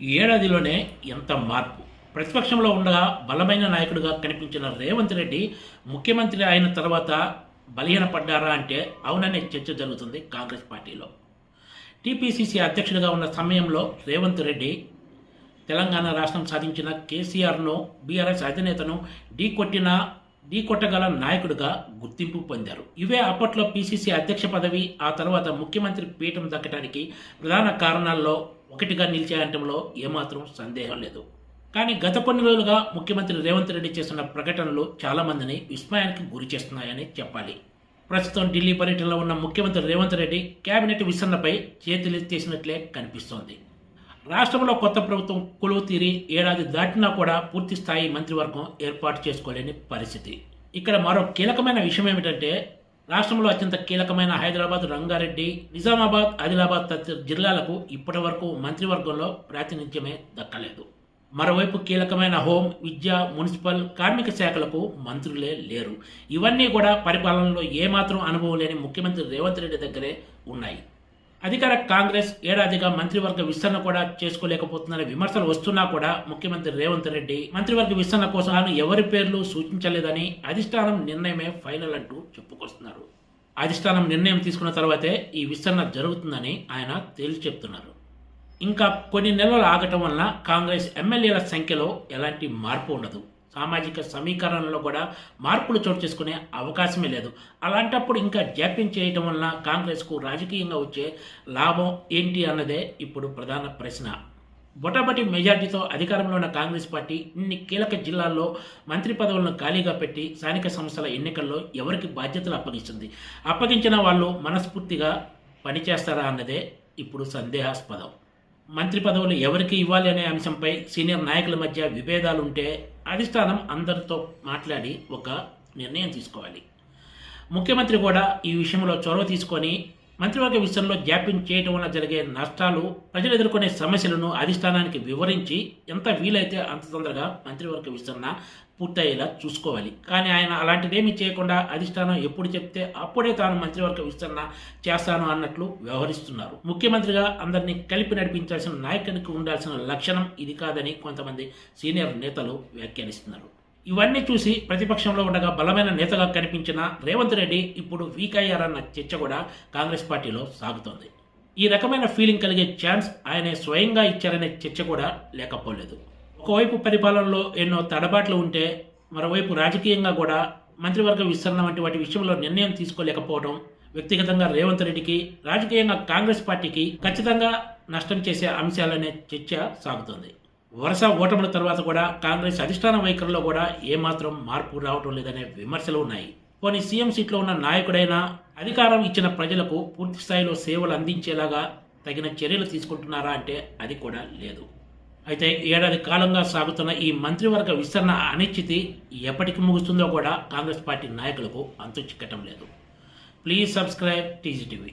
ఏడాదిలోనే ఎంత మార్పు? ప్రతిపక్షంలో ఉండగా బలమైన నాయకుడిగా కనిపించిన రేవంత్ రెడ్డి ముఖ్యమంత్రి అయిన తర్వాత బలహీనపడ్డారా అంటే అవుననే చర్చ జరుగుతుంది కాంగ్రెస్ పార్టీలో. టీపీసీసీ అధ్యక్షుడిగా ఉన్న సమయంలో రేవంత్ రెడ్డి తెలంగాణ రాష్ట్రం సాధించిన కేసీఆర్ను బీఆర్ఎస్ అధినేతను ఢీకొట్టిన ఢీకొట్టగల నాయకుడిగా గుర్తింపు పొందారు. ఇవే అప్పట్లో పీసీసీ అధ్యక్ష పదవి ఆ తర్వాత ముఖ్యమంత్రి పీఠం దక్కడానికి ప్రధాన కారణాల్లో ఒకటిగా నిలిచాయంటంలో ఏమాత్రం సందేహం లేదు. కానీ గత కొన్ని రోజులుగా ముఖ్యమంత్రి రేవంత్ రెడ్డి చేస్తున్న ప్రకటనలు చాలా మందిని విస్మయానికి గురి చేస్తున్నాయని చెప్పాలి. ప్రస్తుతం ఢిల్లీ పర్యటనలో ఉన్న ముఖ్యమంత్రి రేవంత్ రెడ్డి కేబినెట్ విస్తరణపై చేతులెత్తేసినట్లే కనిపిస్తోంది. రాష్ట్రంలో కొత్త ప్రభుత్వం కొలువు తీరి ఏడాది దాటినా కూడా పూర్తి స్థాయి మంత్రివర్గం ఏర్పాటు చేసుకోలేని పరిస్థితి. ఇక్కడ మరో కీలకమైన విషయం ఏమిటంటే రాష్ట్రంలో అత్యంత కీలకమైన హైదరాబాద్ రంగారెడ్డి నిజామాబాద్ ఆదిలాబాద్ తదితర జిల్లాలకు ఇప్పటి వరకు మంత్రివర్గంలో ప్రాతినిధ్యమే దక్కలేదు. మరోవైపు కీలకమైన హోం విద్య మున్సిపల్ కార్మిక శాఖలకు మంత్రులే లేరు. ఇవన్నీ కూడా పరిపాలనలో ఏమాత్రం అనుభవం లేని ముఖ్యమంత్రి రేవంత్ రెడ్డి దగ్గరే ఉన్నాయి. అధికార కాంగ్రెస్ ఏడాదిగా మంత్రివర్గ విస్తరణ కూడా చేసుకోలేకపోతుందనే విమర్శలు వస్తున్నా కూడా ముఖ్యమంత్రి రేవంత్ రెడ్డి మంత్రివర్గ విస్తరణ కోసం ఎవరి పేర్లు సూచించలేదని అధిష్టానం నిర్ణయమే ఫైనల్ అంటూ చెప్పుకొస్తున్నారు. అధిష్టానం నిర్ణయం తీసుకున్న తర్వాతే ఈ విస్తరణ జరుగుతుందని ఆయన తేల్చి చెప్తున్నారు. ఇంకా కొన్ని నెలలు ఆగటం వలన కాంగ్రెస్ ఎమ్మెల్యేల సంఖ్యలో ఎలాంటి మార్పు ఉండదు. సామాజిక సమీకరణలో కూడా మార్పులు చోటు చేసుకునే అవకాశమే లేదు. అలాంటప్పుడు ఇంకా జాప్యం చేయటం వలన కాంగ్రెస్కు రాజకీయంగా వచ్చే లాభం ఏంటి అన్నదే ఇప్పుడు ప్రధాన ప్రశ్న. బొటాబటి మెజార్టీతో అధికారంలో ఉన్న కాంగ్రెస్ పార్టీ ఇన్ని కీలక జిల్లాల్లో మంత్రి పదవులను ఖాళీగా పెట్టి స్థానిక సంస్థల ఎన్నికల్లో ఎవరికి బాధ్యతలు అప్పగిస్తుంది? అప్పగించిన వాళ్ళు మనస్ఫూర్తిగా పనిచేస్తారా అన్నదే ఇప్పుడు సందేహాస్పదం. మంత్రి పదవులు ఎవరికి ఇవ్వాలి అనే అంశంపై సీనియర్ నాయకుల మధ్య విభేదాలుంటే అధిష్టానం అందరితో మాట్లాడి ఒక నిర్ణయం తీసుకోవాలి. ముఖ్యమంత్రి కూడా ఈ విషయంలో చొరవ తీసుకొని మంత్రివర్గ విషయంలో జాప్యం చేయటం వల్ల జరిగే నష్టాలు ప్రజలు ఎదుర్కొనే సమస్యలను అధిష్టానానికి వివరించి ఎంత వీలైతే అంత తొందరగా మంత్రివర్గ విస్తరణ పూర్తయ్యేలా చూసుకోవాలి. కానీ ఆయన అలాంటిదేమీ చేయకుండా అధిష్టానం ఎప్పుడు చెప్తే అప్పుడే తాను మంత్రివర్గ విస్తరణ చేస్తాను అన్నట్లు వ్యవహరిస్తున్నారు. ముఖ్యమంత్రిగా అందరినీ కలిపి నడిపించాల్సిన నాయకునికి ఉండాల్సిన లక్షణం ఇది కాదని కొంతమంది సీనియర్ నేతలు వ్యాఖ్యానిస్తున్నారు. ఇవన్నీ చూసి ప్రతిపక్షంలో ఉండగా బలమైన నేతగా కనిపించిన రేవంత్ రెడ్డి ఇప్పుడు వీక్ అయ్యారన్న చర్చ కూడా కాంగ్రెస్ పార్టీలో సాగుతోంది. ఈ రకమైన ఫీలింగ్ కలిగే ఛాన్స్ ఆయనే స్వయంగా ఇచ్చారనే చర్చ కూడా లేకపోలేదు. ఒకవైపు పరిపాలనలో ఎన్నో తడబాట్లు ఉంటే మరోవైపు రాజకీయంగా కూడా మంత్రివర్గ విస్తరణ వంటి వాటి విషయంలో నిర్ణయం తీసుకోలేకపోవడం వ్యక్తిగతంగా రేవంత్ రెడ్డికి రాజకీయంగా కాంగ్రెస్ పార్టీకి ఖచ్చితంగా నష్టం చేసే అంశాలనే చర్చ సాగుతోంది. వరుస ఓటముల తర్వాత కూడా కాంగ్రెస్ అధిష్టాన వైఖరిలో కూడా ఏమాత్రం మార్పు రావటం లేదనే విమర్శలు ఉన్నాయి. కొన్ని సీఎం సీట్లో ఉన్న నాయకుడైనా అధికారం ఇచ్చిన ప్రజలకు పూర్తి స్థాయిలో సేవలు అందించేలాగా తగిన చర్యలు తీసుకుంటున్నారా అంటే అది కూడా లేదు. అయితే ఏడాది కాలంగా సాగుతున్న ఈ మంత్రివర్గ విస్తరణ అనిశ్చితి ఎప్పటికి ముగుస్తుందో కూడా కాంగ్రెస్ పార్టీ నాయకులకు అంతు చిక్కటం లేదు. Please subscribe TGTV